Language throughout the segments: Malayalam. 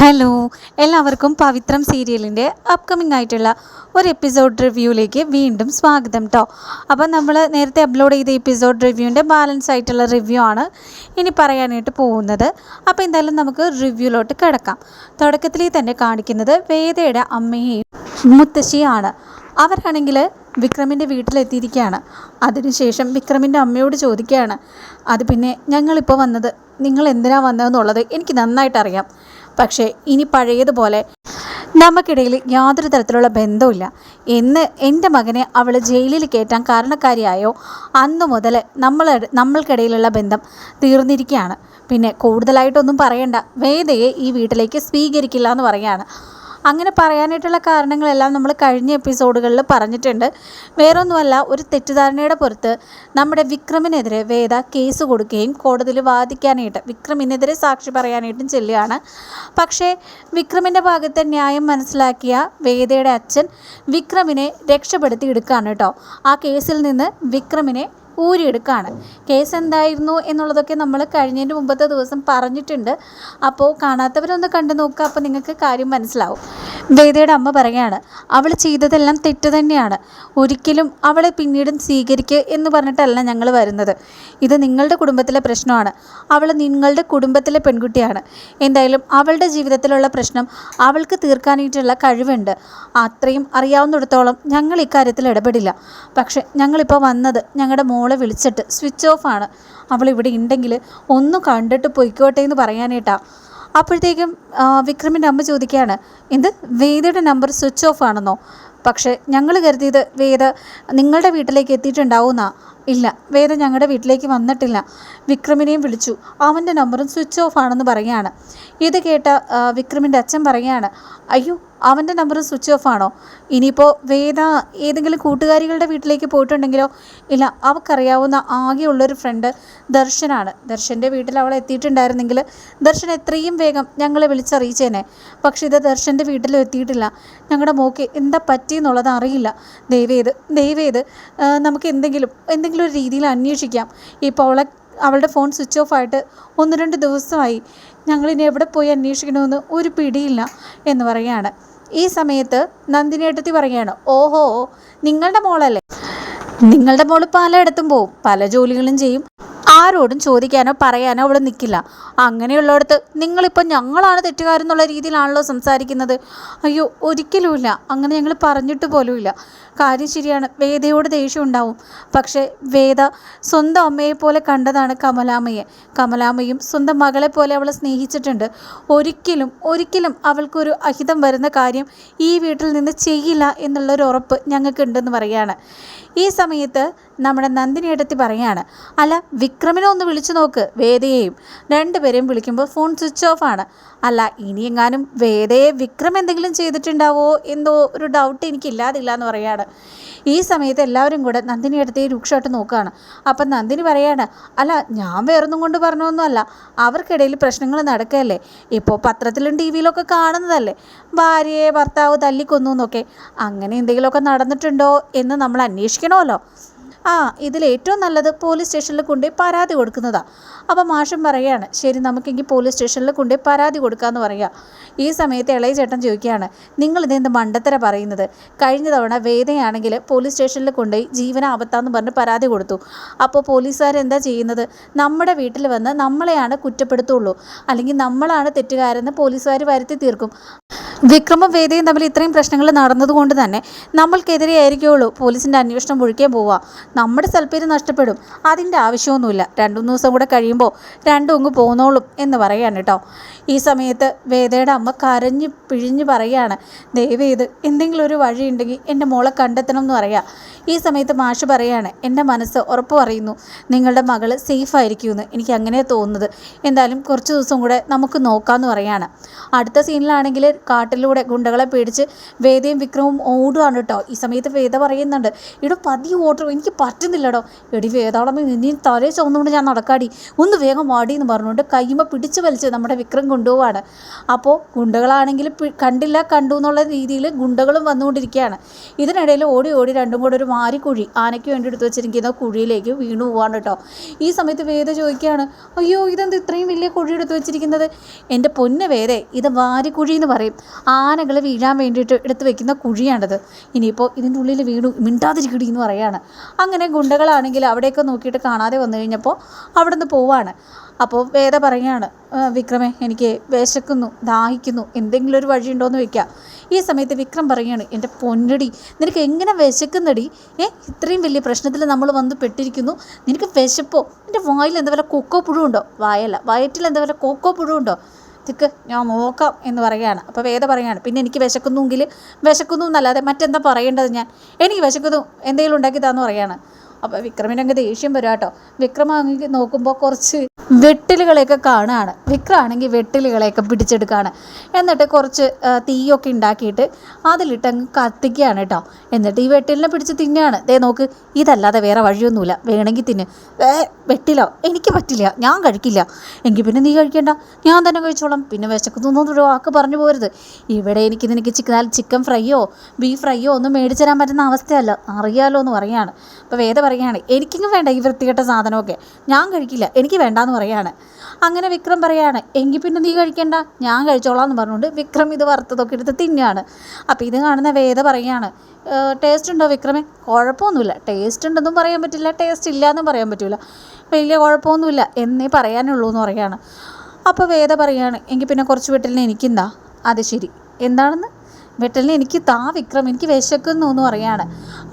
ഹലോ എല്ലാവർക്കും പവിത്രം സീരിയലിന്റെ അപ്കമിങ് ആയിട്ടുള്ള ഒരു എപ്പിസോഡ് റിവ്യൂയിലേക്ക് വീണ്ടും സ്വാഗതം കേട്ടോ അപ്പോൾ നമ്മൾ നേരത്തെ അപ്ലോഡ് ചെയ്ത എപ്പിസോഡ് റിവ്യൂവിന്റെ ബാലൻസ് ആയിട്ടുള്ള റിവ്യൂ ആണ് ഇനി പറയാനായിട്ട് പോകുന്നത്. അപ്പോൾ എന്തായാലും നമുക്ക് റിവ്യൂലോട്ട് കിടക്കാം. തുടക്കത്തിൽ തന്നെ കാണിക്കുന്നത് വേദയുടെ അമ്മയെയും മുത്തശ്ശിയാണ്. അവരാണെങ്കിൽ വിക്രമിന്റെ വീട്ടിലെത്തിയിരിക്കുകയാണ്. അതിനുശേഷം വിക്രമിന്റെ അമ്മയോട് ചോദിക്കുകയാണ് അത് പിന്നെ ഞങ്ങളിപ്പോൾ വന്നത് നിങ്ങൾ എന്തിനാണ് വന്നതെന്നുള്ളത് എനിക്ക് നന്നായിട്ട് അറിയാം പക്ഷേ ഇനി പഴയതുപോലെ നമുക്കിടയിൽ യാതൊരു തരത്തിലുള്ള ബന്ധവുമില്ല. എന്ന് എന്റെ മകനെ അവൾ ജയിലിൽ കയറ്റാൻ കാരണക്കാരിയായോ? അന്നു മുതൽ നമ്മൾ നമ്മൾക്കിടയിലുള്ള ബന്ധം തീർന്നിരിക്കുകയാണ്. പിന്നെ കൂടുതലായിട്ടൊന്നും പറയണ്ട. വേദയെ ഈ വീട്ടിലേക്ക് സ്വീകരിക്കില്ല എന്ന് പറയാണ് അങ്ങനെ പറയാനായിട്ടുള്ള കാരണങ്ങളെല്ലാം നമ്മൾ കഴിഞ്ഞ എപ്പിസോഡുകളിൽ പറഞ്ഞിട്ടുണ്ട്. വേറൊന്നുമല്ല ഒരു തെറ്റിദ്ധാരണയുടെ പുറത്ത് നമ്മുടെ വിക്രമിനെതിരെ വേദ കേസ് കൊടുക്കുകയും കോടതിയിൽ വാദിക്കാനായിട്ട് വിക്രമിനെതിരെ സാക്ഷി പറയാനായിട്ടും ചെല്ലുകയാണ്. പക്ഷേ വിക്രമിന്റെ ഭാഗത്തെ ന്യായം മനസ്സിലാക്കിയ വേദയുടെ അച്ഛൻ വിക്രമിനെ രക്ഷപ്പെടുത്തി എടുക്കുകയാണ് കേട്ടോ. ആ കേസിൽ നിന്ന് വിക്രമിനെ ഊരിയെടുക്കുകയാണ് കേസ് എന്തായിരുന്നു എന്നുള്ളതൊക്കെ നമ്മൾ കഴിഞ്ഞതിന്റെ മുമ്പത്തെ ദിവസം പറഞ്ഞിട്ടുണ്ട്. അപ്പോൾ കാണാത്തവരൊന്ന് കണ്ടു നോക്കുക അപ്പോൾ നിങ്ങൾക്ക് കാര്യം മനസ്സിലാവും. വേദയുടെ അമ്മ പറയുകയാണ് അവൾ ചെയ്തതെല്ലാം തെറ്റ് തന്നെയാണ്. ഒരിക്കലും അവളെ പിന്നീടും സ്വീകരിക്കുക എന്ന് പറഞ്ഞിട്ടല്ല ഞങ്ങൾ വരുന്നത്. ഇത് നിങ്ങളുടെ കുടുംബത്തിലെ പ്രശ്നമാണ്. അവൾ നിങ്ങളുടെ കുടുംബത്തിലെ പെൺകുട്ടിയാണ്. എന്തായാലും അവളുടെ ജീവിതത്തിലുള്ള പ്രശ്നം അവൾക്ക് തീർക്കാനായിട്ടുള്ള കഴിവുണ്ട്. അത്രയും അറിയാവുന്നിടത്തോളം ഞങ്ങൾ ഇക്കാര്യത്തിൽ ഇടപെടില്ല. പക്ഷേ ഞങ്ങളിപ്പോൾ വന്നത് ഞങ്ങളുടെ മോളെ വിളിച്ചിട്ട് സ്വിച്ച് ഓഫ് ആണ്. അവൾ ഇവിടെ ഉണ്ടെങ്കിൽ ഒന്ന് കണ്ടിട്ട് പൊയ്ക്കോട്ടെ എന്ന് പറയാനായിട്ടാ. അപ്പോഴത്തേക്കും വിക്രമിന്റെ അമ്മ ചോദിക്കുകയാണ് എന്ത്? വേദയുടെ നമ്പർ സ്വിച്ച് ഓഫ് ആണെന്നോ? പക്ഷേ ഞങ്ങൾ കരുതിയത് വേദ നിങ്ങളുടെ വീട്ടിലേക്ക് എത്തിയിട്ടുണ്ടാവുമെന്നാ ഇല്ല വേദ ഞങ്ങളുടെ വീട്ടിലേക്ക് വന്നിട്ടില്ല. വിക്രമിനെയും വിളിച്ചു അവന്റെ നമ്പറും സ്വിച്ച് ഓഫ് ആണെന്ന് പറയുകയാണ്. ഇത് കേട്ട വിക്രമിന്റെ അച്ഛൻ പറയുകയാണ് അയ്യോ അവന്റെ നമ്പർ സ്വിച്ച് ഓഫ് ആണോ? ഇനിയിപ്പോൾ വേദ ഏതെങ്കിലും കൂട്ടുകാരികളുടെ വീട്ടിലേക്ക് പോയിട്ടുണ്ടെങ്കിലോ? ഇല്ല അവൾക്കറിയാവുന്ന ആകെയുള്ളൊരു ഫ്രണ്ട് ദർശനാണ്. ദർശന്റെ വീട്ടിൽ അവൾ എത്തിയിട്ടുണ്ടായിരുന്നെങ്കിൽ ദർശൻ എത്രയും വേഗം ഞങ്ങളെ വിളിച്ചറിയിച്ചേനെ. പക്ഷേ ഇത് ദർശന്റെ വീട്ടിലും എത്തിയിട്ടില്ല. ഞങ്ങളുടെ മോക്ക് എന്താ പറ്റിയെന്നുള്ളത് അറിയില്ല. ദയവേത് ദയവേത് നമുക്ക് എന്തെങ്കിലും എന്തെങ്കിലും ഒരു രീതിയിൽ അന്വേഷിക്കാം. ഇപ്പോൾ അവളെ അവളുടെ ഫോൺ സ്വിച്ച് ഓഫ് ആയിട്ട് ഒന്ന് രണ്ട് ദിവസമായി. ഞങ്ങളിനി എവിടെ പോയി അന്വേഷിക്കണമെന്ന് ഒരു പിടിയില്ല എന്ന് പറയാണ് ഈ സമയത്ത് നന്ദിനേട്ടത്തി പറയുകയാണ് ഓഹോ നിങ്ങളുടെ മോളല്ലേ? നിങ്ങളുടെ മോൾ പലയിടത്തും പോവും പല ജോലികളും ചെയ്യും ആരോടും ചോദിക്കാനോ പറയാനോ അവൾ നിൽക്കില്ല അങ്ങനെയുള്ളിടത്ത് നിങ്ങളിപ്പോൾ ഞങ്ങളാണ് തെറ്റുകാരെന്നുള്ള രീതിയിലാണല്ലോ സംസാരിക്കുന്നത്. അയ്യോ ഒരിക്കലുമില്ല. അങ്ങനെ ഞങ്ങൾ പറഞ്ഞിട്ട് പോലുമില്ല. കാര്യം ശരിയാണ് വേദയോട് ദേഷ്യം ഉണ്ടാവും. പക്ഷേ വേദ സ്വന്തം അമ്മയെ പോലെ കണ്ടതാണ് കമലാമ്മയെ. കമലാമ്മയും സ്വന്തം മകളെ പോലെ അവളെ സ്നേഹിച്ചിട്ടുണ്ട്. ഒരിക്കലും ഒരിക്കലും അവൾക്കൊരു അഹിതം വരുന്ന കാര്യം ഈ വീട്ടിൽ നിന്ന് ചെയ്യില്ല എന്നുള്ളൊരു ഉറപ്പ് ഞങ്ങൾക്കുണ്ടെന്ന് പറയാണ്. ഈ സമയത്ത് നമ്മുടെ നന്ദിനി എടുത്തി പറയാണ് അല്ല വിക്രമിനെ ഒന്ന് വിളിച്ചു നോക്ക് വേദയെയും. രണ്ടുപേരെയും വിളിക്കുമ്പോൾ ഫോൺ സ്വിച്ച് ഓഫ് ആണ്. അല്ല ഇനിയെങ്ങാനും വേദയെ വിക്രം എന്തെങ്കിലും ചെയ്തിട്ടുണ്ടാവോ? എന്തോ ഒരു ഡൗട്ട് എനിക്കില്ലാതില്ല എന്ന് പറയാണ്. ഈ സമയത്ത് എല്ലാവരും കൂടെ നന്ദിനി എടുത്തി രൂക്ഷമായിട്ട് നോക്കുകയാണ്. അപ്പം നന്ദിനി പറയാണ് അല്ല ഞാൻ വേറൊന്നും കൊണ്ട് പറഞ്ഞൊന്നുമല്ല. അവർക്കിടയിൽ പ്രശ്നങ്ങൾ നടക്കുകയല്ലേ? ഇപ്പോൾ പത്രത്തിലും ടി വിയിലൊക്കെ കാണുന്നതല്ലേ? ഭാര്യയെ ഭർത്താവ് തല്ലിക്കൊന്നു എന്നൊക്കെ. അങ്ങനെ എന്തെങ്കിലുമൊക്കെ നടന്നിട്ടുണ്ടോ എന്ന് നമ്മൾ അന്വേഷിക്കണമല്ലോ. ആ ഇതിൽ ഏറ്റവും നല്ലത് പോലീസ് സ്റ്റേഷനിൽ കൊണ്ടുപോയി പരാതി കൊടുക്കുന്നതാണ് അപ്പോൾ മാഷം പറയുകയാണ് ശരി നമുക്കെങ്കിൽ പോലീസ് സ്റ്റേഷനിൽ കൊണ്ടുപോയി പരാതി കൊടുക്കാമെന്ന് പറയുക ഈ സമയത്ത് ഇളയ ചേട്ടൻ ചോദിക്കുകയാണ് നിങ്ങൾ ഇതെന്ത് മണ്ടത്തര പറയുന്നത്? കഴിഞ്ഞ തവണ വേദയാണെങ്കിൽ പോലീസ് സ്റ്റേഷനിൽ കൊണ്ടുപോയി ജീവനാപത്താന്ന് പറഞ്ഞ് പരാതി കൊടുത്തു. അപ്പോൾ പോലീസുകാർ എന്താ ചെയ്യുന്നത്? നമ്മുടെ വീട്ടിൽ വന്ന് നമ്മളെയാണ് കുറ്റപ്പെടുത്തുള്ളൂ. അല്ലെങ്കിൽ നമ്മളാണ് തെറ്റുകാരെന്ന് പോലീസുകാർ വരുത്തി തീർക്കും. വിക്രമും വേദയും തമ്മിൽ ഇത്രയും പ്രശ്നങ്ങൾ നടന്നതുകൊണ്ട് തന്നെ നമ്മൾക്കെതിരെ ആയിരിക്കുള്ളൂ പോലീസിന്റെ അന്വേഷണം ഒഴിക്കാൻ പോവുക. നമ്മുടെ സ്ഥലപ്പേര് നഷ്ടപ്പെടും. അതിന്റെ ആവശ്യമൊന്നുമില്ല. രണ്ടു മൂന്ന് ദിവസം കൂടെ കഴിയുമ്പോൾ രണ്ടും അങ്ങ് പോന്നോളും എന്ന് പറയാണ് കേട്ടോ. ഈ സമയത്ത് വേദയുടെ അമ്മ കരഞ്ഞ് പിഴിഞ്ഞ് പറയാണ് ദയവേത് എന്തെങ്കിലും ഒരു വഴി ഉണ്ടെങ്കിൽ എന്റെ മോളെ കണ്ടെത്തണം എന്ന് പറയാം ഈ സമയത്ത് മാഷ് പറയാണ് എന്റെ മനസ്സ് ഉറപ്പ് പറയുന്നു നിങ്ങളുടെ മകൾ സേഫ് ആയിരിക്കുമെന്ന് എനിക്ക് അങ്ങനെ തോന്നുന്നത്. എന്തായാലും കുറച്ച് ദിവസം കൂടെ നമുക്ക് നോക്കാമെന്ന് പറയാണ് അടുത്ത സീനിലാണെങ്കിൽ കാട്ടിലൂടെ ഗുണ്ടകളെ പേടിച്ച് വേദയും വിക്രവും ഓടുകയാണ് കേട്ടോ. ഈ സമയത്ത് വേദ പറയുന്നുണ്ട് ഇവിടെ പതി ഓട്ടോ എനിക്ക് പറ്റുന്നില്ലടോ. എടി വേദാളമ്മ ഇനി തലേ ചോന്നുകൊണ്ട് ഞാൻ നടക്കാടി. ഒന്ന് വേഗം വാടി എന്ന് പറഞ്ഞുകൊണ്ട് കയ്യുമ്പോൾ പിടിച്ച് വലിച്ച് നമ്മുടെ വിക്രം കൊണ്ടുപോവാണ്. അപ്പോൾ ഗുണ്ടകളാണെങ്കിൽ കണ്ടില്ല കണ്ടു എന്നുള്ള രീതിയിൽ ഗുണ്ടകളും വന്നുകൊണ്ടിരിക്കുകയാണ്. ഇതിനിടയിൽ ഓടി ഓടി രണ്ടും കൂടെ ഒരു മാരിക്കുഴി ആനയ്ക്ക് വേണ്ടി എടുത്ത് വെച്ചിരിക്കുന്ന കുഴിയിലേക്ക് വീണു പോവാണ് കേട്ടോ. ഈ സമയത്ത് വേദ ചോദിക്കുകയാണ് അയ്യോ ഇതെന്ത് ഇത്രയും വലിയ കുഴി എടുത്തു വെച്ചിരിക്കുന്നത്? എന്റെ പൊന്ന വേദേ ഇത് വാരിക്കുഴി എന്ന് പറയും. ആനകൾ വീഴാൻ വേണ്ടിയിട്ട് എടുത്ത് വെക്കുന്ന കുഴിയാണിത്. ഇനിയിപ്പോൾ ഇതിന്റെ ഉള്ളിൽ വീണു മിണ്ടാതിരിക്കടി എന്ന് പറയുകയാണ് അങ്ങനെ ഗുണ്ടകളാണെങ്കിൽ അവിടെയൊക്കെ നോക്കിയിട്ട് കാണാതെ വന്നു കഴിഞ്ഞപ്പോൾ അവിടെ നിന്ന് പോവാണ്. അപ്പോൾ വേദ പറയുകയാണ് വിക്രമേ എനിക്ക് വിശക്കുന്നു ദാഹിക്കുന്നു എന്തെങ്കിലും ഒരു വഴിയുണ്ടോ എന്ന് വെക്കാം. ഈ സമയത്ത് വിക്രം പറയുകയാണ് എന്റെ പൊന്നടി നിനക്ക് എങ്ങനെ വിശക്കുന്നടി? ഏ ഇത്രയും വലിയ പ്രശ്നത്തിൽ നമ്മൾ വന്ന് പെട്ടിരിക്കുന്നു. നിനക്ക് വിശപ്പോ? നിന്റെ വായിൽ എന്താ വല്ല കൊക്കോ പുഴുണ്ടോ വായല്ല വയറ്റിൽ എന്താ വല്ല കൊക്കോ പുഴുണ്ടോ തിക്ക് ഞാൻ നോക്കാം എന്ന് പറയുകയാണ്. അപ്പോൾ വേദ പറയുകയാണ് പിന്നെ എനിക്ക് വിശക്കുന്നുവെങ്കിൽ വിശക്കുന്നു എന്നല്ലാതെ മറ്റെന്താ പറയേണ്ടത് ഞാൻ? എനിക്ക് വിശക്കുന്നു എന്തെങ്കിലും ഉണ്ടാക്കി താന്ന് പറയുകയാണ്. അപ്പോൾ വിക്രമിനങ്ങ് ദേഷ്യം വരും കേട്ടോ വിക്രം അങ്ങ് നോക്കുമ്പോൾ കുറച്ച് വെട്ടിലുകളെയൊക്കെ കാണുകയാണ്. വിക്രമാണെങ്കിൽ വെട്ടിലുകളെയൊക്കെ പിടിച്ചെടുക്കുകയാണ്. എന്നിട്ട് കുറച്ച് തീയൊക്കെ ഉണ്ടാക്കിയിട്ട് അതിലിട്ട് അങ്ങ് കത്തിക്കുകയാണ് കേട്ടോ. എന്നിട്ട് ഈ വെട്ടിലിനെ പിടിച്ച് തിന്നുകയാണ്. ദേ നോക്ക് ഇതല്ലാതെ വേറെ വഴിയൊന്നുമില്ല. വേണമെങ്കിൽ തിന്ന്. വെട്ടിലോ? എനിക്ക് പറ്റില്ല. ഞാൻ കഴിക്കില്ല. എങ്കിൽ പിന്നെ നീ കഴിക്കേണ്ട. ഞാൻ തന്നെ കഴിച്ചോളാം. പിന്നെ വിശക്കുന്നൊന്നും ഒരു വാക്ക് പറഞ്ഞു പോരുത്. ഇവിടെ എനിക്ക് നിനക്ക് ചിക്കൻ ചിക്കൻ ഫ്രൈയോ ബീഫ് ഫ്രൈയോ ഒന്നും മേടിച്ചു തരാൻ പറ്റുന്ന അവസ്ഥയല്ല. അറിയാലോ എന്ന് പറയാണ് അപ്പോൾ വേദ പറയുകയാണ് എനിക്കിങ്ങ് വേണ്ട ഈ വൃത്തികെട്ട സാധനമൊക്കെ. ഞാൻ കഴിക്കില്ല. എനിക്ക് വേണ്ടാന്ന് പറയാണ്. അങ്ങനെ വിക്രം പറയാണ് എങ്കിൽ പിന്നെ നീ കഴിക്കണ്ട ഞാൻ കഴിച്ചോളാം എന്ന് പറഞ്ഞുകൊണ്ട് വിക്രം ഇത് വറുത്തതൊക്കെ എടുത്ത് തിന്നുകയാണ് അപ്പോൾ ഇത് കാണുന്ന വേദ പറയാണ് ടേസ്റ്റ് ഉണ്ടോ വിക്രമേ? കുഴപ്പമൊന്നുമില്ല ടേസ്റ്റ് ഉണ്ടെന്നും പറയാൻ പറ്റില്ല ടേസ്റ്റ് ഇല്ല എന്നും പറയാൻ പറ്റില്ല വലിയ കുഴപ്പമൊന്നുമില്ല എന്നേ പറയാനുള്ളൂ എന്ന് പറയാണ്. അപ്പോൾ വേദ പറയാണ് എങ്കിൽ പിന്നെ കുറച്ച് വീട്ടിൽ എനിക്കെന്താ അത് ശരി. എന്താണെന്ന്? വെട്ടലിന് എനിക്ക് താ വിക്രം എനിക്ക് വിശക്കുന്നു എന്ന് പറയാണ്.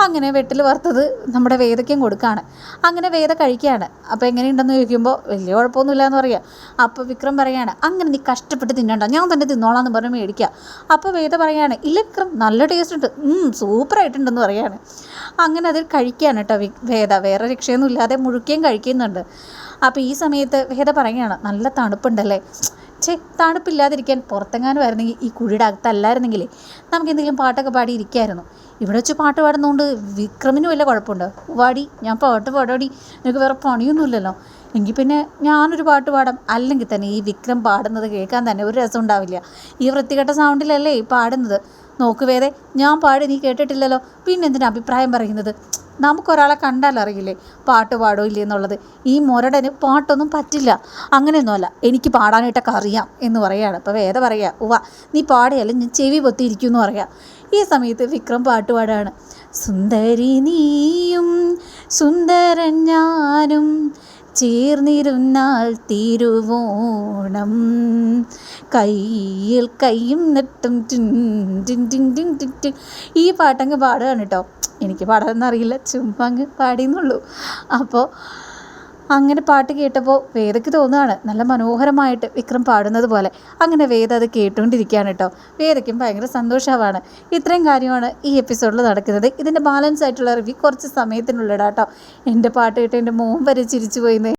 അങ്ങനെ വെട്ടിൽ വറുത്തത് നമ്മുടെ വേദയ്ക്കും കൊടുക്കുകയാണ് അങ്ങനെ വേദ കഴിക്കുകയാണ് അപ്പോൾ എങ്ങനെയുണ്ടെന്ന് ചോദിക്കുമ്പോൾ വലിയ കുഴപ്പമൊന്നുമില്ല എന്ന് പറയുക അപ്പോൾ വിക്രം പറയുകയാണ് അങ്ങനെ നീ കഷ്ടപ്പെട്ട് തിന്നണ്ട ഞാൻ തന്നെ തിന്നോളാം എന്ന് പറഞ്ഞ് മേടിക്കുക അപ്പോൾ വേദ പറയുകയാണ് ഇല്ല വിക്രം നല്ല ടേസ്റ്റ് ഉണ്ട്. സൂപ്പറായിട്ടുണ്ടെന്ന് പറയാണ്. അങ്ങനെ അതിൽ കഴിക്കുകയാണ് കേട്ടോ വേദ. വേറെ രക്ഷയൊന്നും ഇല്ലാതെ മുഴുക്കുകയും കഴിക്കുന്നുണ്ട്. അപ്പോൾ ഈ സമയത്ത് വേദ പറയുകയാണ് നല്ല തണുപ്പുണ്ടല്ലേ? ഛേ തണുപ്പില്ലാതിരിക്കാൻ പുറത്തെങ്ങാനും ആയിരുന്നെങ്കിൽ ഈ കുഴിയുടെ അകത്തല്ലായിരുന്നെങ്കിൽ നമുക്ക് എന്തെങ്കിലും പാട്ടൊക്കെ പാടി ഇരിക്കായിരുന്നു. ഇവിടെ വെച്ച് പാട്ട് പാടുന്നതുകൊണ്ട് വിക്രമിനും വല്ല കുഴപ്പമുണ്ടോ? പാടി ഞാൻ പാട്ട് പാടാടി. എനിക്ക് വേറെ പണിയൊന്നുമില്ലല്ലോ. എങ്കിൽ പിന്നെ ഞാനൊരു പാട്ട് പാടാം. അല്ലെങ്കിൽ തന്നെ ഈ വിക്രം പാടുന്നത് കേൾക്കാൻ തന്നെ ഒരു രസം ഉണ്ടാവില്ല. ഈ വൃത്തികെട്ട സൗണ്ടിലല്ലേ ഈ പാടുന്നത്? നോക്ക് വേദേ ഞാൻ പാടി നീ കേട്ടിട്ടില്ലല്ലോ. പിന്നെ എന്തിനാ അഭിപ്രായം പറയുന്നത്? നമുക്കൊരാളെ കണ്ടാൽ അറിയില്ലേ പാട്ട് പാടില്ലേ എന്നുള്ളത് ഈ മുരടന് പാട്ടൊന്നും പറ്റില്ല. അങ്ങനെയൊന്നുമല്ല എനിക്ക് പാടാനായിട്ടൊക്കെ അറിയാം എന്ന് പറയുകയാണ്. അപ്പോൾ വേദ പറയുക ഉവ നീ പാടിയല്ല ഞാൻ ചെവി പൊത്തിയിരിക്കും എന്ന് പറയാം ഈ സമയത്ത് വിക്രം പാട്ട് പാടാണ് സുന്ദരി നീയും സുന്ദരൻ ഞാനും ചേർന്നിരുന്നാൽ തിരുവോണം. കയ്യിൽ കയ്യും നെട്ടും. ഈ പാട്ടങ്ങ് പാടുകയാണ് കേട്ടോ. എനിക്ക് പാടാനൊന്നും അറിയില്ല. ചുമ്മാ അങ്ങ് പാടിയെന്നുള്ളൂ. അപ്പോൾ അങ്ങനെ പാട്ട് കേട്ടപ്പോൾ വേദയ്ക്ക് തോന്നുകയാണ് നല്ല മനോഹരമായിട്ട് വിക്രം പാടുന്നത് പോലെ. അങ്ങനെ വേദ അത് കേട്ടുകൊണ്ടിരിക്കുകയാണ് കേട്ടോ. വേദയ്ക്കും ഭയങ്കര സന്തോഷമാണ്. ഇത്രയും കാര്യമാണ് ഈ എപ്പിസോഡിൽ നടക്കുന്നത്. ഇതിന്റെ ബാലൻസ് ആയിട്ടുള്ള റിവ്യൂ കുറച്ച് സമയത്തിനുള്ളിടാട്ടോ. എന്റെ പാട്ട് കേട്ട് എന്റെ മോൻ വരെ ചിരിച്ചു പോയിന്ന്